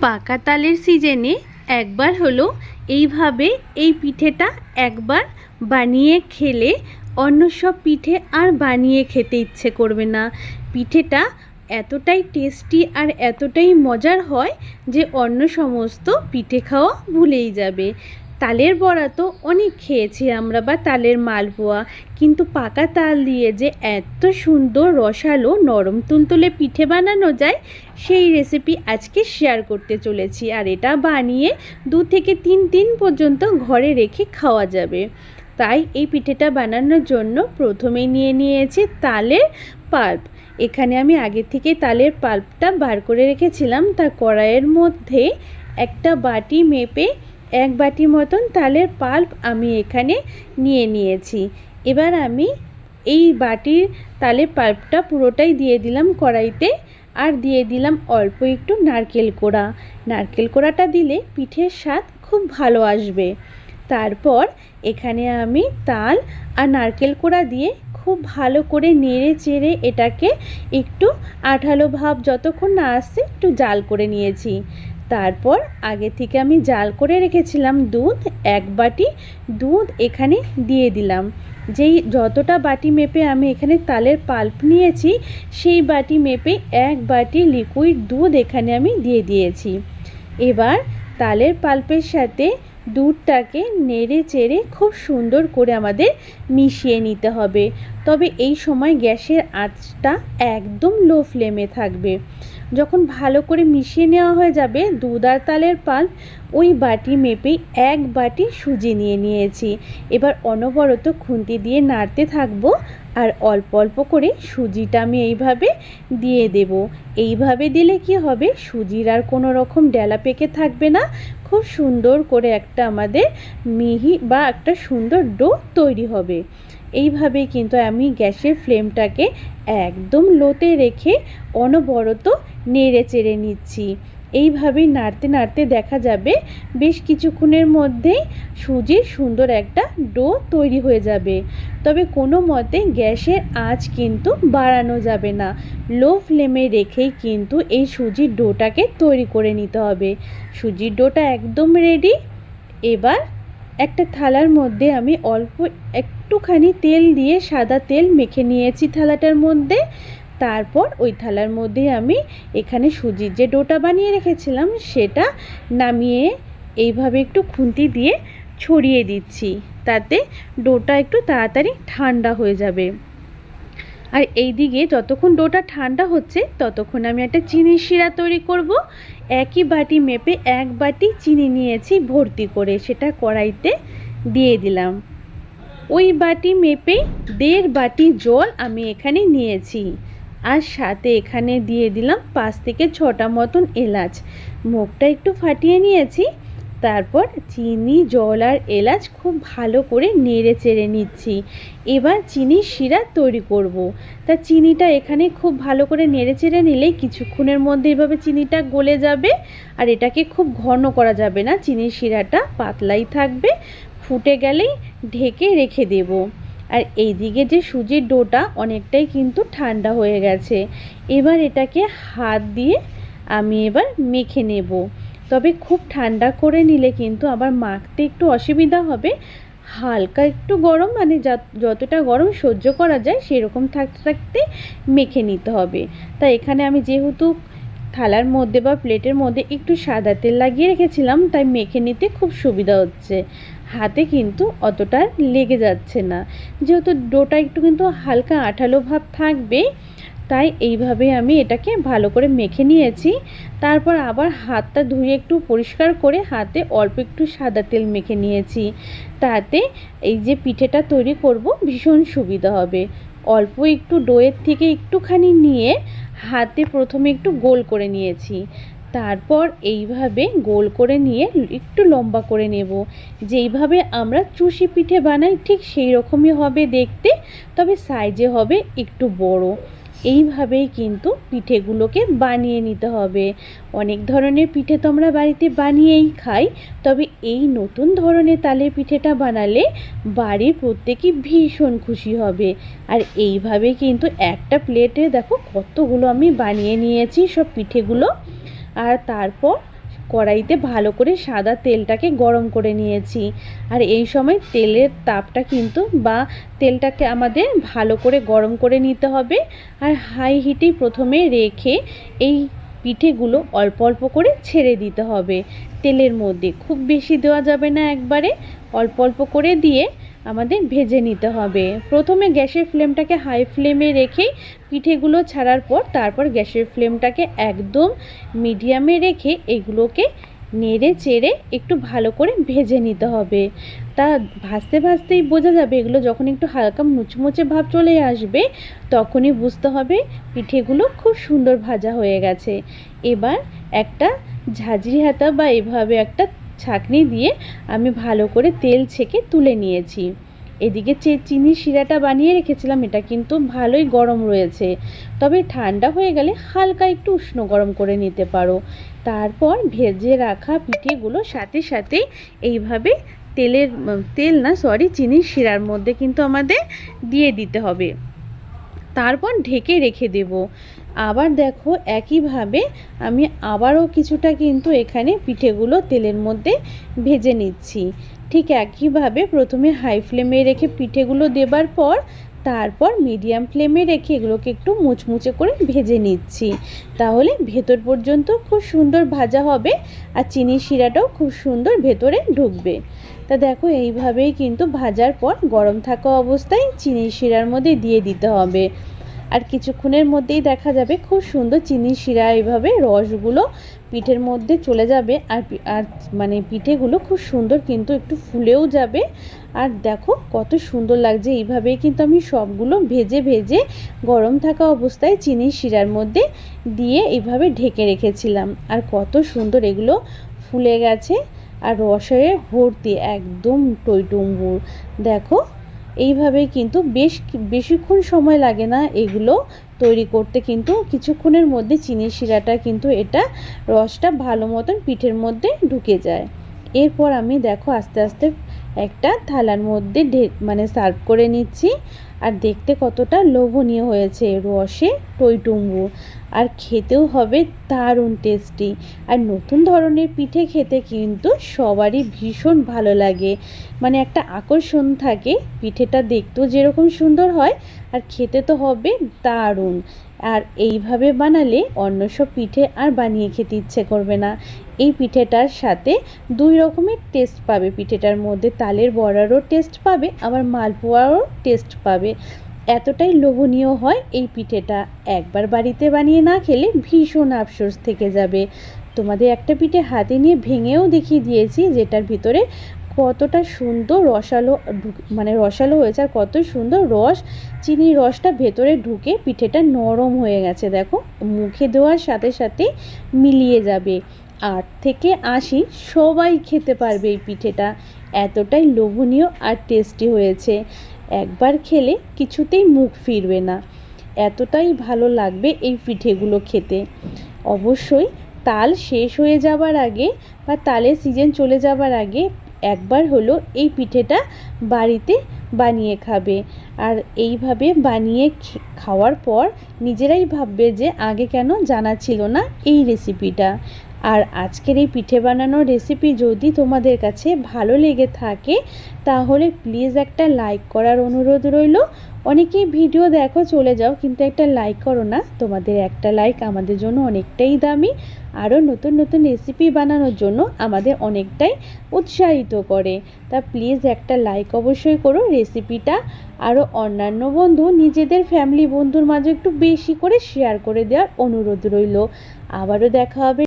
পাকা তালের সিজনে একবার হলো এইভাবে এই পিঠেটা একবার বানিয়ে খেলে অন্য সব পিঠে আর বানিয়ে খেতে ইচ্ছে করবে না। পিঠেটা এতটাই টেস্টি আর এতটাই মজার হয় যে অন্য সমস্ত পিঠে খাওয়া ভুলেই যাবে। তালের বড়া তো অনেক খেয়েছি আমরা বা তালের মালপোয়া। কিন্তু পাকা তাল দিয়ে যে এত সুন্দর রসালো নরম তুলতুলে পিঠে বানানো যায়, সেই রেসিপি আজকে শেয়ার করতে চলেছি। আর এটা বানিয়ে দু থেকে তিন দিন পর্যন্ত ঘরে রেখে খাওয়া যাবে। তাই এই পিঠেটা বানানোর জন্য প্রথমেই নিয়ে নিয়েছি তালের পাল্প। এখানে আমি আগে থেকে তালের পাল্পটা বার করে রেখেছিলাম। তা কড়াইয়ের মধ্যে একটা বাটি মেপে এক বাটি মতন তালের পাল্প আমি এখানে নিয়ে নিয়েছি। এবার আমি এই বাটির তালের পাল্পটা পুরোটাই দিয়ে দিলাম কড়াইতে আর দিয়ে দিলাম অল্প একটু নারকেল কোড়া। নারকেল কোড়াটা দিলে পিঠের স্বাদ খুব ভালো আসবে। তারপর এখানে আমি তাল আর নারকেল কোড়া দিয়ে খুব ভালো করে নেড়ে চেড়ে এটাকে একটু আঠালো ভাব যতক্ষণ না আসছে একটু জাল করে নিয়েছি। তারপর আগে থেকে আমি জাল করে রেখেছিলাম দুধ, এক বাটি দুধ এখানে দিয়ে দিলাম। যেই যতটা বাটি মেপে আমি এখানে তালের পাল্প নিয়েছি, সেই বাটি মেপে এক বাটি লিকুইড দুধ এখানে আমি দিয়ে দিয়েছি। এবার তালের পাল্পের সাথে দুধটাকে নেড়ে চেড়ে খুব সুন্দর করে আমাদের মিশিয়ে নিতে হবে। তবে এই সময় গ্যাসের আঁচটা একদম লো ফ্লেমে থাকবে। যখন ভালো করে মিশিয়ে নেওয়া হয়ে যাবে দুধ আর তালের পাল, ওই বাটি মেপেই এক বাটি সুজি নিয়ে নিয়েছি। এবার অনবরত খুন্তি দিয়ে নাড়তে থাকব আর অল্প অল্প করে সুজিটা আমি এইভাবে দিয়ে দেব। এইভাবে দিলে কি হবে? সুজির আর কোনো রকম ডেলা পেকে থাকবে না। খুব সুন্দর করে একটা আমাদের মিহি বা একটা সুন্দর ডো তৈরি হবে। এইভাবেই কিন্তু আমি গ্যাসের ফ্লেমটাকে একদম লোতে রেখে অনবরত নেড়ে চেড়ে নিচ্ছি। এইভাবেই নাড়তে নাড়তে দেখা যাবে বেশ কিছুক্ষণের মধ্যেই সুজির সুন্দর একটা ডো তৈরি হয়ে যাবে। তবে কোনো মতে গ্যাসের আঁচ কিন্তু বাড়ানো যাবে না। লো ফ্লেমে রেখেই কিন্তু এই সুজির ডোটাকে তৈরি করে নিতে হবে। সুজির ডোটা একদম রেডি। এবার একটা থালার মধ্যে আমি অল্প একটুখানি তেল দিয়ে সাদা তেল মেখে নিয়েছি থালাটার মধ্যে। তারপর ওই থালার মধ্যে আমি এখানে সুজির যে ডোটা বানিয়ে রেখেছিলাম, সেটা নামিয়ে এইভাবে একটু খুন্তি দিয়ে ছড়িয়ে দিচ্ছি। তাতে ডোটা একটু তাড়াতাড়ি ঠান্ডা হয়ে যাবে। আর এই দিকে যতক্ষণ ডোটা ঠান্ডা হচ্ছে, ততক্ষণ আমি একটা চিনির শিরা তৈরি করব। একই বাটি মেপে এক বাটি চিনি নিয়েছি ভর্তি করে, সেটা কড়াইতে দিয়ে দিলাম। ওই বাটি মেপে দেড় বাটি জল আমি এখানে নিয়েছি। আর সাথে এখানে দিয়ে দিলাম পাঁচ থেকে ছটা মতন এলাচ। মুখটা একটু ফাটিয়ে নিয়েছি। তারপর চিনি, জল আর এলাচ খুব ভালো করে নেড়ে চেড়ে নিচ্ছি। এবার চিনির শিরা তৈরি করব। তা চিনিটা এখানে খুব ভালো করে নেড়ে চেড়ে নিলেই কিছুক্ষণের মধ্যে এভাবে চিনিটা গলে যাবে আর এটাকে খুব ঘন করা যাবে না। চিনির শিরাটা পাতলাই থাকবে, ফুটে গেলেই ঢেকে রেখে দেব। আর এই দিকে যে সুজির ডোটা অনেকটাই কিন্তু ঠান্ডা হয়ে গেছে। এবার এটাকে হাত দিয়ে আমি এবার মেখে নেব। তবে খুব ঠান্ডা করে নিলে কিন্তু আবার মাখতে একটু অসুবিধা হবে। হালকা একটু গরম মানে যতটা গরম সহ্য করা যায় সেরকম থাকতে থাকতে মেখে নিতে হবে। তাই এখানে আমি যেহেতু থালার মধ্যে বা প্লেটের মধ্যে একটু সাদা তেল লাগিয়ে রেখেছিলাম, তাই মেখে নিতে খুব সুবিধা হচ্ছে। হাতে কিন্তু অতটা লেগে যাচ্ছে না। যেহেতু ডোটা একটু কিন্তু হালকা আঠালো ভাব থাকবে তাই এইভাবে আমি এটাকে ভালো করে মেখে নিয়েছি। তারপর আবার হাতটা ধুয়ে একটু পরিষ্কার করে হাতে অল্প একটু সাদা তেল মেখে নিয়েছি। তাতে এই যে পিঠেটা তৈরি করব ভীষণ সুবিধা হবে। অল্প একটু ডোয়ের থেকে একটুখানি নিয়ে হাতে প্রথমে একটু গোল করে নিয়েছি। তারপর এইভাবে গোল করে নিয়ে একটু লম্বা করে নেব। যেইভাবে আমরা চুষি পিঠে বানাই ঠিক সেই রকমই হবে দেখতে, তবে সাইজে হবে একটু বড়। এইভাবেই কিন্তু পিঠেগুলোকে বানিয়ে নিতে হবে। অনেক ধরনের পিঠে তো আমরা বাড়িতে বানিয়েই খাই, তবে এই নতুন ধরনের তালের পিঠেটা বানালে বাড়ির প্রত্যেকেই ভীষণ খুশি হবে। আর এইভাবে কিন্তু একটা প্লেটে দেখো কতগুলো আমি বানিয়ে নিয়েছি সব পিঠেগুলো। আর তারপর কড়াইতে ভালো করে সাদা তেলটাকে গরম করে নিয়েছি। আর এই সময় তেলের তাপটা কিন্তু বা তেলটাকে আমাদের ভালো করে গরম করে নিতে হবে। আর হাই হিটেই প্রথমে রেখে এই পিঠেগুলো অল্প অল্প করে ছেড়ে দিতে হবে। তেলের মধ্যে খুব বেশি দেওয়া যাবে না একবারে, অল্প অল্প করে দিয়ে আমাদের ভেজে নিতে হবে। প্রথমে গ্যাসের ফ্লেমটাকে হাই ফ্লেমে রেখেই পিঠেগুলো ছাড়ার পর তারপর গ্যাসের ফ্লেমটাকে একদম মিডিয়ামে রেখে এগুলোকে নেড়ে চেড়ে একটু ভালো করে ভেজে নিতে হবে। তা ভাজতে ভাজতেই বোঝা যাবে এগুলো যখন একটু হালকা মুচমুচে ভাব চলে আসবে, তখনই বুঝতে হবে পিঠেগুলো খুব সুন্দর ভাজা হয়ে গেছে। এবার একটা ঝাঁঝরি হাতা বা এভাবে একটা ছাঁকনি দিয়ে আমি ভালো করে তেল ছেঁকে তুলে নিয়েছি। এদিকে যে চিনি শিরাটা বানিয়ে রেখেছিলাম, এটা কিন্তু ভালোই গরম রয়েছে। তবে ঠান্ডা হয়ে গেলে হালকা একটু উষ্ণ গরম করে নিতে পারো। তারপর ভেজে রাখা পিঠেগুলো সাথে সাথে এইভাবে তেলের তেল না সরি চিনির শিরার মধ্যে কিন্তু আমাদের দিয়ে দিতে হবে। তারপর ঢেকে রেখে দেব। আবার দেখো একইভাবে আমি আবারও কিছুটা কিন্তু এখানে পিঠেগুলো তেলের মধ্যে ভেজে নিচ্ছি। ঠিক একইভাবে প্রথমে হাই ফ্লেমে রেখে পিঠেগুলো দেবার পর, তারপর মিডিয়াম ফ্লেমে রেখে এগুলোকে একটু মুচমুচে করে ভেজে নিচ্ছি। তাহলে ভেতর পর্যন্ত খুব সুন্দর ভাজা হবে আর চিনি শিরাটাও খুব সুন্দর ভেতরে ঢুকবে। তা দেখো এইভাবেই কিন্তু ভাজার পর গরম থাকা অবস্থায় চিনি শিরার মধ্যে দিয়ে দিতে হবে। আর কিছুক্ষণের মধ্যেই দেখা যাবে খুব সুন্দর চিনি শিরা এইভাবে রসগুলো পিঠের মধ্যে চলে যাবে আর আর মানে পিঠেগুলো খুব সুন্দর কিন্তু একটু ফুলেও যাবে। আর দেখো কত সুন্দর লাগছে, এইভাবেই কিন্তু আমি সবগুলো ভেজে ভেজে গরম থাকা অবস্থায় চিনি শিরার মধ্যে দিয়ে এইভাবে ঢেকে রেখেছিলাম। আর কত সুন্দর এগুলো ফুলে গেছে। আর রসে ভর্তি একদম টইটুম্বুর। দেখো এইভাবে কিন্তু বেশ বেশিক্ষণ সময় লাগে না এগুলো তৈরি করতে। কিন্তু কিছুক্ষণের মধ্যে চিনির শিরাটা কিন্তু এটা রসটা ভালো মতন পিঠের মধ্যে ঢুকে যায়। এরপর আমি দেখো আস্তে আস্তে একটা থালার মধ্যে ঢে মানে সার্ভ করে নিচ্ছি। আর দেখতে কতটা লোভনীয় হয়েছে রসে টইটুম্বু আর খেতেও হবে দারুণ টেস্টি আর নতুন ধরনের পিঠে খেতে কিন্তু সবারই ভীষণ ভালো লাগে। মানে একটা আকর্ষণ থাকে, পিঠেটা দেখতেও যেরকম সুন্দর হয়, আর খেতে তো হবে দারুণ। আর এইভাবে বানালে অন্য সব পিঠে আর বানিয়ে খেতে ইচ্ছে করবে না। এই পিঠেটার সাথে দুই রকমের টেস্ট পাবে। পিঠেটার মধ্যে তালের বড়ারও টেস্ট পাবে, আবার মালপোয়ারও টেস্ট পাবে। এতটাই লোভনীয় হয় এই পিঠেটা। একবার বাড়িতে বানিয়ে না খেলে ভীষণ আফসোস থেকে যাবে। তোমাদের একটা পিঠে হাতে নিয়ে ভেঙেও দেখিয়ে দিয়েছি যেটার ভিতরে কতটা সুন্দর রসালো মানে রসালো হয়েছে আর কত সুন্দর রস। চিনির রসটা ভেতরে ঢুকে পিঠেটা নরম হয়ে গেছে, দেখো। মুখে দেওয়ার সাথে সাথে মিলিয়ে যাবে। আট থেকে আশি সবাই খেতে পারবে এই পিঠেটা। এতটাই লোভনীয় আর টেস্টি হয়েছে। একবার খেলে কিছুতেই মুখ ফিরবে না। এতটাই ভালো লাগবে এই পিঠেগুলো খেতে। অবশ্যই তাল শেষ হয়ে যাবার আগে বা তালের সিজন চলে যাবার আগে একবার হলো এই পিঠেটা বাড়িতে বানিয়ে খাবে। আর এইভাবে বানিয়ে খাওয়ার পর নিজেরাই ভাববে যে আগে কেন জানা ছিল না এই রেসিপিটা আর আজকের এই পিঠে বানানোর রেসিপি যদি তোমাদের কাছে ভালো লেগে থাকে, তাহলে প্লিজ একটা লাইক করার অনুরোধ রইল। অনেকেই ভিডিও দেখো চলে যাও, কিন্তু একটা লাইক করো না। তোমাদের একটা লাইক আমাদের জন্য অনেকটাই দামি। আরও নতুন নতুন রেসিপি বানানোর জন্য আমাদের অনেকটাই উৎসাহিত করে। তা প্লিজ একটা লাইক অবশ্যই করো রেসিপিটা আরও অন্যান্য বন্ধু, নিজেদের ফ্যামিলি বন্ধুর মাঝে একটু বেশি করে শেয়ার করে দেওয়ার অনুরোধ রইল। আবারও দেখা হবে।